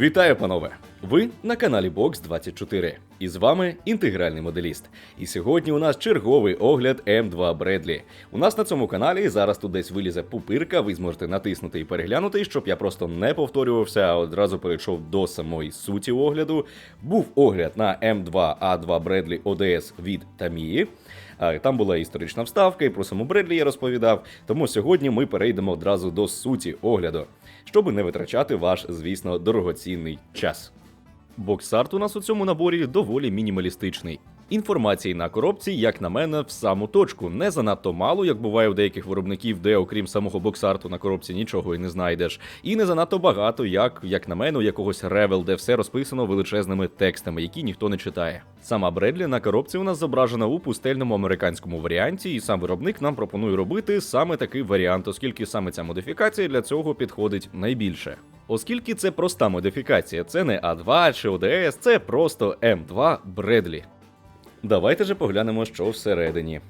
Вітаю, панове! Ви на каналі Box 24 і з вами інтегральний моделіст. І сьогодні у нас черговий огляд М2 Бредлі. У нас на цьому каналі зараз тут десь вилізе пупирка, ви зможете натиснути і переглянути, щоб я просто не повторювався, а одразу перейшов до самої суті огляду. Був огляд на М2А2 Бредлі ODS від Тамії. Там була історична вставка, і про саму Бредлі я розповідав. Тому сьогодні ми перейдемо одразу до суті огляду, щоб не витрачати ваш, звісно, дорогоцінний час. Боксарт у нас у цьому наборі доволі мінімалістичний. Інформації на коробці, як на мене, в саму точку. Не занадто мало, як буває у деяких виробників, де окрім самого боксарту на коробці нічого і не знайдеш. І не занадто багато, як, як на мене, у якогось ревел, де все розписано величезними текстами, які ніхто не читає. Сама Бредлі на коробці у нас зображена у пустельному американському варіанті, і сам виробник нам пропонує робити саме такий варіант, оскільки саме ця модифікація для цього підходить найбільше. Оскільки це проста модифікація, це не А2 чи ОДС, це просто М2 Бредлі. Давайте же поглянемо, що всередині.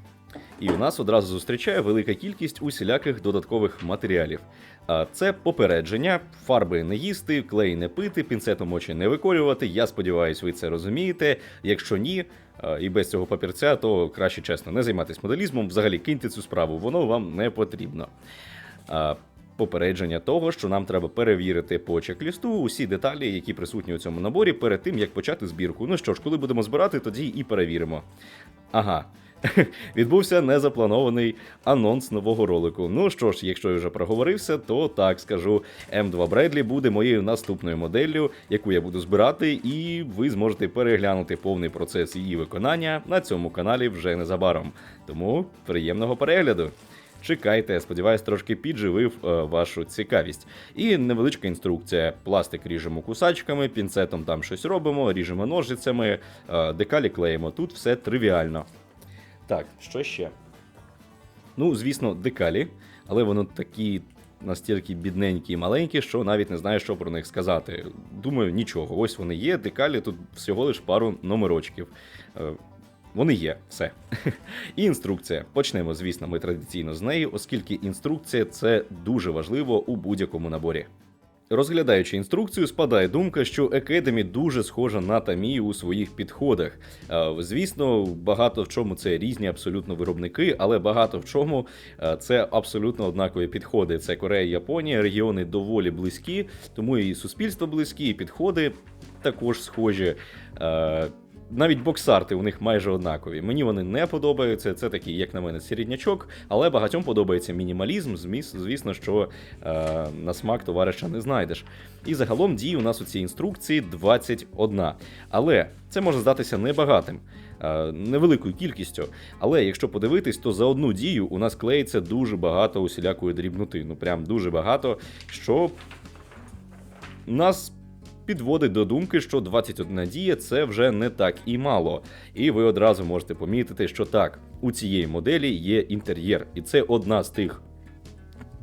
І у нас одразу зустрічає велика кількість усіляких додаткових матеріалів. А це попередження, фарби не їсти, клей не пити, пінцетом очі не виколювати. Я сподіваюся, ви це розумієте. Якщо ні, і без цього папірця, то краще чесно не займатися моделізмом. Взагалі киньте цю справу, воно вам не потрібно. Попередження того, що нам треба перевірити по чек-лісту усі деталі, які присутні у цьому наборі, перед тим як почати збірку. Ну що ж, коли будемо збирати, тоді і перевіримо. Ага. Відбувся незапланований анонс нового ролику. Ну що ж, якщо я вже проговорився, то так скажу. М2 Бредлі буде моєю наступною моделлю, яку я буду збирати, і ви зможете переглянути повний процес її виконання на цьому каналі вже незабаром. Тому приємного перегляду! Чекайте, сподіваюсь, трошки підживив е, вашу цікавість. І невеличка інструкція: пластик ріжемо кусачками, пінцетом там щось робимо, ріжемо ножицями, е, декалі клеїмо. Тут все тривіально. Так, що ще? Ну, звісно, декалі, але воно такі настільки бідненькі і маленькі, що навіть не знаю, що про них сказати. Думаю, нічого. Ось вони є, декалі тут всього лиш пару номерочків. Е, Вони є, все. І інструкція. Почнемо, звісно, ми традиційно з неї, оскільки інструкція це дуже важливо у будь-якому наборі. Розглядаючи інструкцію, спадає думка, що Екедемі дуже схожа на Тамію у своїх підходах. Е, Звісно, багато в чому це різні абсолютно виробники, але багато в чому е, це абсолютно однакові підходи. Це Корея, Японія, регіони доволі близькі, тому і суспільство близькі, і підходи також схожі. Навіть боксарти у них майже однакові. Мені вони не подобаються. Це такий, як на мене, середнячок, але багатьом подобається мінімалізм. Звісно, що е, на смак товариша не знайдеш. І загалом дій у нас у цій інструкції 21. Але це може здатися небагатим. е, Невеликою кількістю, але якщо подивитись, то за одну дію у нас клеїться дуже багато усілякої дрібноти. Ну прям дуже багато, що нас підводить до думки, що 21 дія це вже не так і мало. І ви одразу можете помітити, що так, у цієї моделі є інтер'єр, і це одна з тих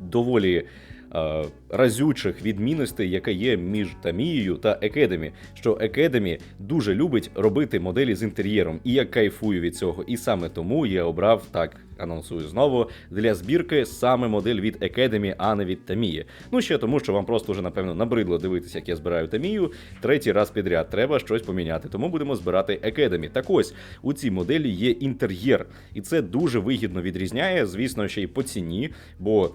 доволі. Е, Разючих відмінностей, яка є між Тамією та Екедемі, що Екедемі дуже любить робити моделі з інтер'єром, і я кайфую від цього. І саме тому я обрав так, анонсую знову для збірки саме модель від Екедемі, а не від Тамії. Ну ще тому, що вам просто вже напевно набридло дивитися, як я збираю Тамію. Третій раз підряд треба щось поміняти. Тому будемо збирати Екедемі. Так ось у цій моделі є інтер'єр, і це дуже вигідно відрізняє, звісно, ще й по ціні, бо.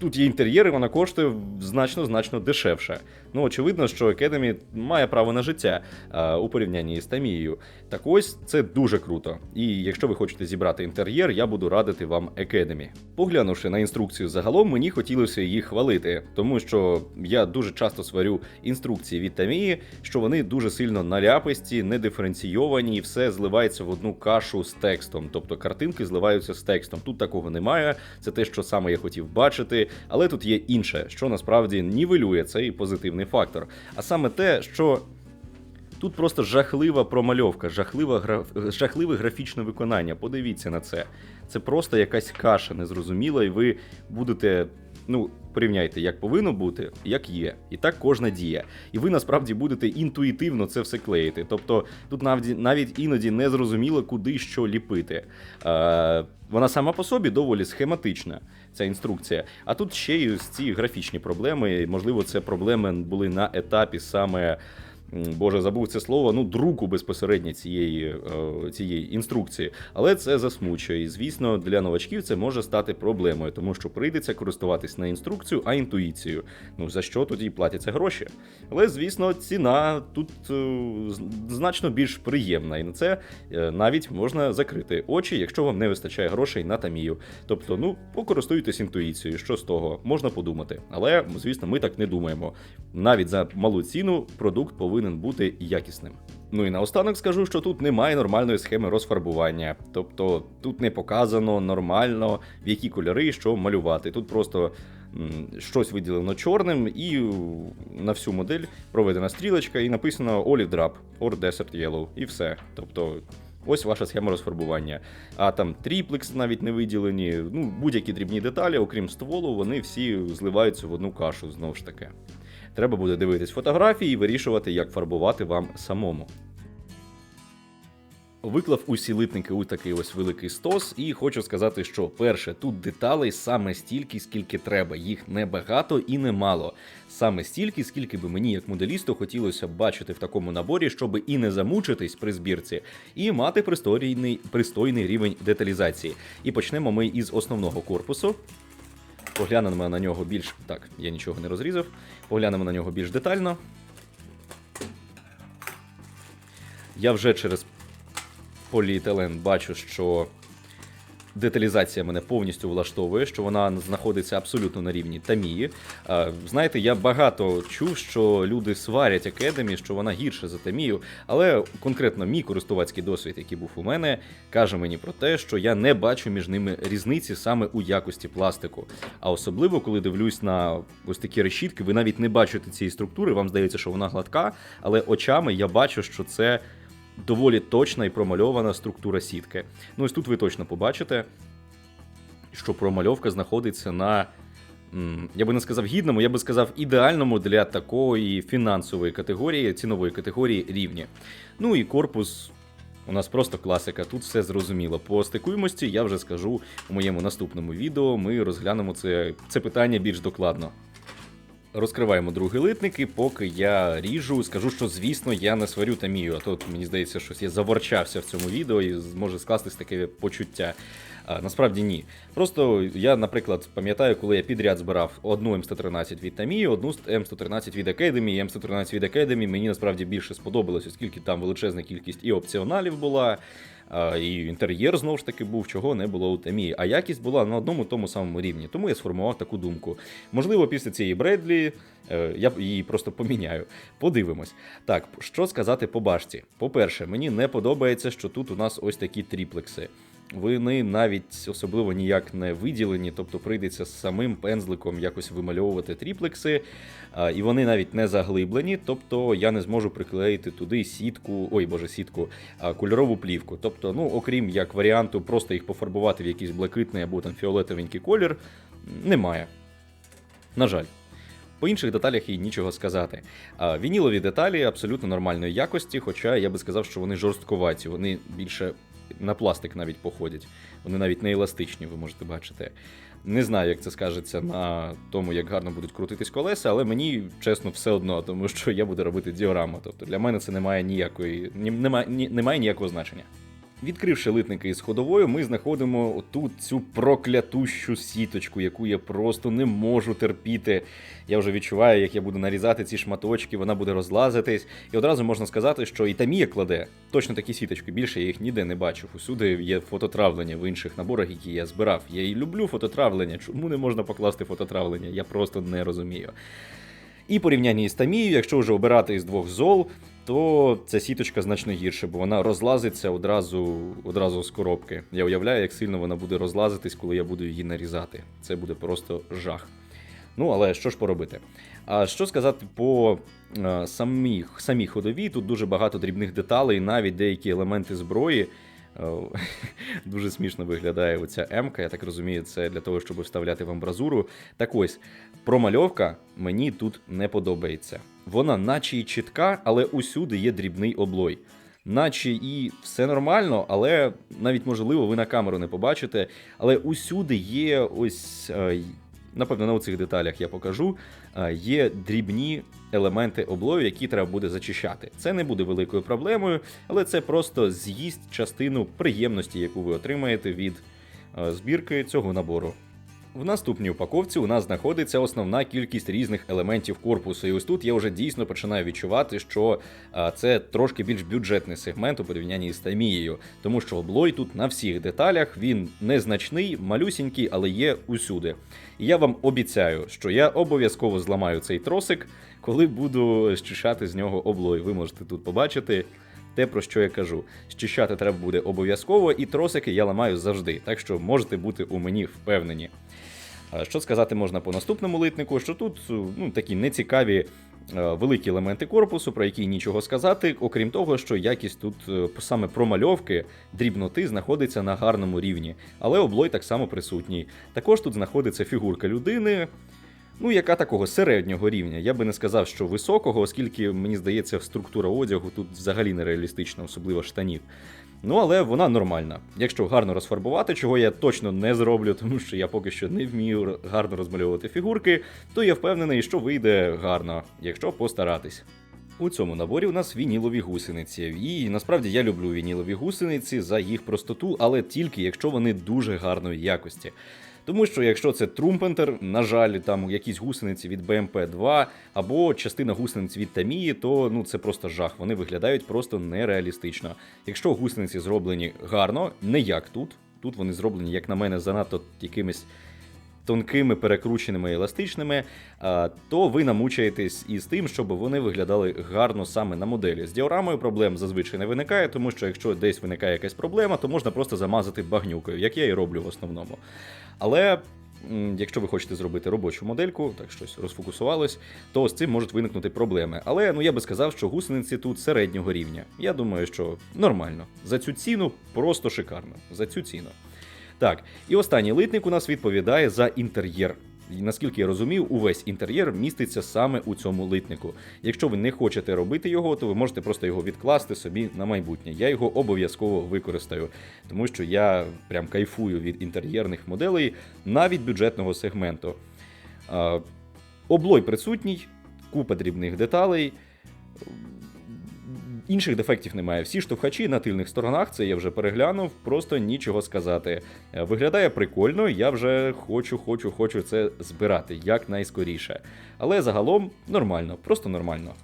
Тут є інтер'єр, і вона коштує значно значно дешевше. Ну, очевидно, що Academy має право на життя а, у порівнянні з Тамією. Так ось це дуже круто. І якщо ви хочете зібрати інтер'єр, я буду радити вам Academy. Поглянувши на інструкцію загалом, мені хотілося її хвалити, тому що я дуже часто сварю інструкції від Тамії, що вони дуже сильно наляписті, недиференційовані, і все зливається в одну кашу з текстом. Тобто картинки зливаються з текстом. Тут такого немає. Це те, що саме я хотів бачити. Але тут є інше, що насправді нівелює цей позитивний фактор. А саме те, що тут просто жахлива промальовка, жахлива граф... жахливе графічне виконання. Подивіться на це. Це просто якась каша незрозуміла, і ви будете. Ну, порівняйте, як повинно бути, як є. І так кожна дія. І ви насправді будете інтуїтивно це все клеїти. Тобто тут навіть, навіть іноді не зрозуміло, куди що ліпити. Е, вона сама по собі доволі схематична, ця інструкція. А тут ще й ці графічні проблеми. Можливо, це проблеми були на етапі саме. Боже, забув це слово, ну, друку безпосередньо цієї, е, цієї інструкції. Але це засмучує. І, звісно, для новачків це може стати проблемою, тому що прийдеться користуватись не інструкцією, а інтуїцією. Ну за що тоді платяться гроші? Але, звісно, ціна тут е, значно більш приємна, і на це е, навіть можна закрити очі, якщо вам не вистачає грошей на тамію. Тобто, ну, покористуйтесь інтуїцією, що з того можна подумати. Але, звісно, ми так не думаємо. Навіть за малу ціну продукт повинен бути якісним. Ну і наостанок скажу, що тут немає нормальної схеми розфарбування. Тобто тут не показано нормально, в які кольори що малювати. Тут просто щось виділено чорним, і на всю модель проведена стрілочка, і написано Olive Drab or Desert Yellow, і все. Тобто. Ось ваша схема розфарбування. А там тріплекс навіть не виділені. Ну, будь-які дрібні деталі, окрім стволу, вони всі зливаються в одну кашу знову ж таки. Треба буде дивитись фотографії і вирішувати, як фарбувати вам самому. Виклав усі литники у такий ось великий стос, і хочу сказати, що перше, тут деталей саме стільки, скільки треба. Їх не багато і не мало. Саме стільки, скільки би мені, як моделісту, хотілося б бачити в такому наборі, щоб і не замучитись при збірці, і мати пристойний, пристойний рівень деталізації. І почнемо ми із основного корпусу. Поглянемо на нього більш. Так, я нічого не розрізав. Поглянемо на нього більш детально. Я вже через поліетилен бачу, що деталізація мене повністю влаштовує, що вона знаходиться абсолютно на рівні Тамії. Знаєте, я багато чув, що люди сварять Академі, що вона гірша за Тамію, але конкретно мій користувацький досвід, який був у мене, каже мені про те, що я не бачу між ними різниці саме у якості пластику. А особливо, коли дивлюсь на ось такі решітки, ви навіть не бачите цієї структури, вам здається, що вона гладка, але очами я бачу, що це доволі точна і промальована структура сітки. Ну, ось тут ви точно побачите, що промальовка знаходиться на. Я би не сказав гідному, я би сказав ідеальному для такої фінансової категорії, цінової категорії рівні. Ну і корпус у нас просто класика, тут все зрозуміло. По стикуємості я вже скажу у моєму наступному відео. Ми розглянемо це, це питання більш докладно. Розкриваємо другий литник, і поки я ріжу, скажу, що звісно я не сварю Тамію, а то мені здається, щось я заворчався в цьому відео і може скластись таке почуття. А, насправді ні. Просто я, наприклад, пам'ятаю, коли я підряд збирав одну М113 від Тамії, одну М113 від Academy, і М113 від Academy мені насправді більше сподобалось, оскільки там величезна кількість і опціоналів була. І інтер'єр знову ж таки був, чого не було у темі. А якість була на одному тому самому рівні. Тому я сформував таку думку. Можливо, після цієї Бредлі е, я її просто поміняю. Подивимось. Так, що сказати по башті? По-перше, мені не подобається, що тут у нас ось такі тріплекси. Вони навіть особливо ніяк не виділені, тобто прийдеться з самим пензликом якось вимальовувати тріплекси, і вони навіть не заглиблені, тобто я не зможу приклеїти туди сітку, ой боже, сітку, кольорову плівку. Тобто, ну, окрім як варіанту, просто їх пофарбувати в якийсь блакитний або там фіолетовенький колір, немає. На жаль. По інших деталях і нічого сказати. А вінілові деталі абсолютно нормальної якості, хоча я би сказав, що вони жорстковаті, вони більше на пластик навіть походять. Вони навіть не еластичні, ви можете бачити. Не знаю, як це скажеться на тому, як гарно будуть крутитись колеса, але мені чесно все одно, тому що я буду робити діораму. Тобто для мене це не має ніякої, ні, немає, немає ніякого значення. Відкривши литники із ходовою, ми знаходимо тут цю проклятущу сіточку, яку я просто не можу терпіти. Я вже відчуваю, як я буду нарізати ці шматочки, вона буде розлазитись. І одразу можна сказати, що і Тамія кладе точно такі сіточки. Більше я їх ніде не бачив. Усюди є фототравлення в інших наборах, які я збирав. Я і люблю фототравлення. Чому не можна покласти фототравлення? Я просто не розумію. І порівняння із Тамією, якщо вже обирати із двох зол, то ця сіточка значно гірше, бо вона розлазиться одразу, одразу з коробки. Я уявляю, як сильно вона буде розлазитись, коли я буду її нарізати. Це буде просто жах. Ну, але що ж поробити? А що сказати по е, самій, самій ходовій? Тут дуже багато дрібних деталей, навіть деякі елементи зброї. Е, Дуже смішно виглядає оця М-ка, я так розумію, це для того, щоб вставляти в амбразуру. Так ось, Промальовка мені тут не подобається. Вона наче й чітка, але усюди є дрібний облой. Наче і все нормально, але навіть можливо ви на камеру не побачите. Але усюди є ось, е, напевно, на цих деталях я покажу. е, Є дрібні елементи облою, які треба буде зачищати. Це не буде великою проблемою, але це просто з'їсть частину приємності, яку ви отримаєте від е, збірки цього набору. В наступній упаковці у нас знаходиться основна кількість різних елементів корпусу, і ось тут я вже дійсно починаю відчувати, що це трошки більш бюджетний сегмент у порівнянні з Тамією, тому що облой тут на всіх деталях він незначний, малюсінький, але є усюди. І я вам обіцяю, що я обов'язково зламаю цей тросик, коли буду щищати з нього облой. Ви можете тут побачити. Те, про що я кажу, щищати треба буде обов'язково, і тросики я ламаю завжди, так що можете бути у мені впевнені. Що сказати можна по наступному литнику? Що тут ну, такі нецікаві е, великі елементи корпусу, про які нічого сказати, окрім того, що якість тут е, саме промальовки, дрібноти знаходиться на гарному рівні, але облой так само присутній. Також тут знаходиться фігурка людини. Ну, яка такого середнього рівня. Я би не сказав, що високого, оскільки мені здається, структура одягу тут взагалі нереалістична, особливо штанів. Ну, але вона нормальна. Якщо гарно розфарбувати, чого я точно не зроблю, тому що я поки що не вмію гарно розмальовувати фігурки, то я впевнений, що вийде гарно, якщо постаратись. У цьому наборі у нас вінілові гусениці. І насправді я люблю вінілові гусениці за їх простоту, але тільки якщо вони дуже гарної якості. Тому що якщо це Трумпентер, на жаль, там якісь гусениці від БМП-2 або частина гусениць від Тамії, то ну це просто жах. Вони виглядають просто нереалістично. Якщо гусениці зроблені гарно, не як тут. Тут вони зроблені, як на мене, занадто якимись тонкими, перекрученими еластичними, то ви намучаєтесь із тим, щоб вони виглядали гарно саме на моделі. З діорамою проблем зазвичай не виникає, тому що якщо десь виникає якась проблема, то можна просто замазати багнюкою, як я і роблю в основному. Але. Якщо ви хочете зробити робочу модельку, так щось розфокусувалось, то з цим можуть виникнути проблеми. Але ну я би сказав, що гусениці тут середнього рівня. Я думаю, що нормально. За цю ціну просто шикарно. За цю ціну. Так, і останній литник у нас відповідає за інтер'єр. Наскільки я розумів, увесь інтер'єр міститься саме у цьому литнику. Якщо ви не хочете робити його, то ви можете просто його відкласти собі на майбутнє. Я його обов'язково використаю, тому що я прям кайфую від інтер'єрних моделей навіть бюджетного сегменту. Облой присутній, купа дрібних деталей. Інших дефектів немає. Всі штовхачі на тильних сторонах, це я вже переглянув, просто нічого сказати. Е, Виглядає прикольно, я вже хочу, хочу, хочу це збирати якнайскоріше. Але загалом нормально, просто нормально.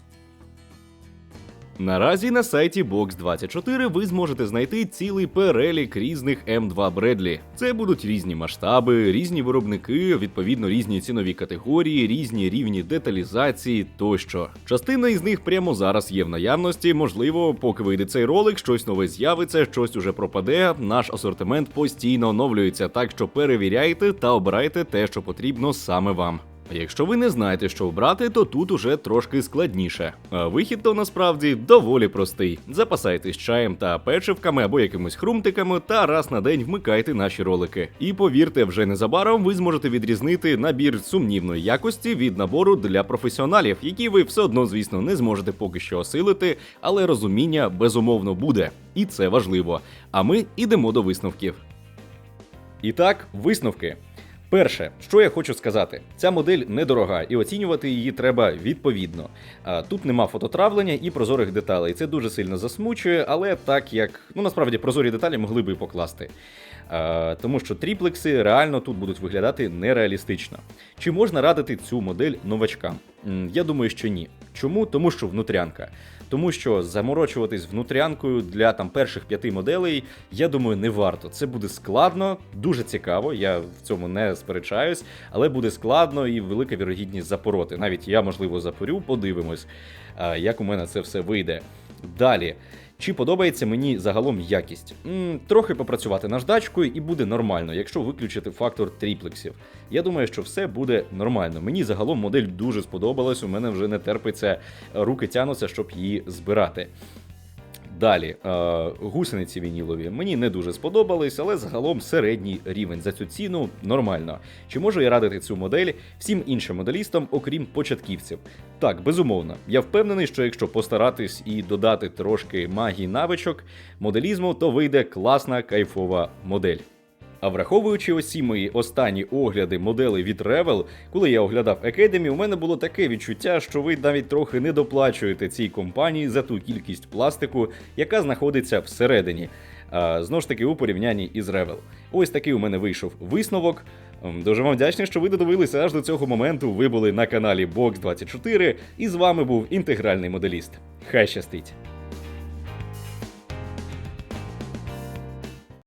Наразі на сайті Box24 ви зможете знайти цілий перелік різних М2 Бредлі. Це будуть різні масштаби, різні виробники, відповідно різні цінові категорії, різні рівні деталізації тощо. Частина із них прямо зараз є в наявності. Можливо, поки вийде цей ролик, щось нове з'явиться, щось уже пропаде. Наш асортимент постійно оновлюється, так що перевіряйте та обирайте те, що потрібно саме вам. Якщо ви не знаєте, що обрати, то тут уже трошки складніше. А вихід то насправді доволі простий. Запасайтесь чаєм та печивками або якимись хрумтиками, та раз на день вмикайте наші ролики. І повірте, вже незабаром ви зможете відрізнити набір сумнівної якості від набору для професіоналів, які ви все одно, звісно, не зможете поки що осилити, але розуміння безумовно буде, і це важливо. А ми йдемо до висновків. І так, висновки. Перше, що я хочу сказати, ця модель недорога, і оцінювати її треба відповідно. Тут нема фототравлення і прозорих деталей. Це дуже сильно засмучує, але так як ну насправді прозорі деталі могли би покласти. А, Тому що тріплекси реально тут будуть виглядати нереалістично. Чи можна радити цю модель новачкам? Я думаю, що ні. Чому? Тому що внутрянка. Тому що заморочуватись внутрянкою для там перших п'яти моделей, я думаю, не варто. Це буде складно, дуже цікаво. Я в цьому не сперечаюсь, але буде складно і велика вірогідність запороти. Навіть я, можливо, запорю, подивимось, як у мене це все вийде. Далі. Чи подобається мені загалом якість? м трохи попрацювати наждачкою і буде нормально, якщо виключити фактор тріплексів. Я думаю, що все буде нормально. Мені загалом модель дуже сподобалась. У мене вже не терпиться, руки тянуться, щоб її збирати. Далі, е, гусениці вінілові мені не дуже сподобались, але загалом середній рівень за цю ціну нормально. Чи можу я радити цю модель всім іншим моделістам, окрім початківців? Так, безумовно. Я впевнений, що якщо постаратись і додати трошки магії навичок, моделізму, то вийде класна кайфова модель. А враховуючи усі мої останні огляди моделей від Revel, коли я оглядав Academy, у мене було таке відчуття, що ви навіть трохи не доплачуєте цій компанії за ту кількість пластику, яка знаходиться всередині. А, знову ж таки, у порівнянні із Revel. Ось такий у мене вийшов висновок. Дуже вам вдячний, що ви додивилися аж до цього моменту. Ви були на каналі Box24, і з вами був інтегральний моделіст. Хай щастить!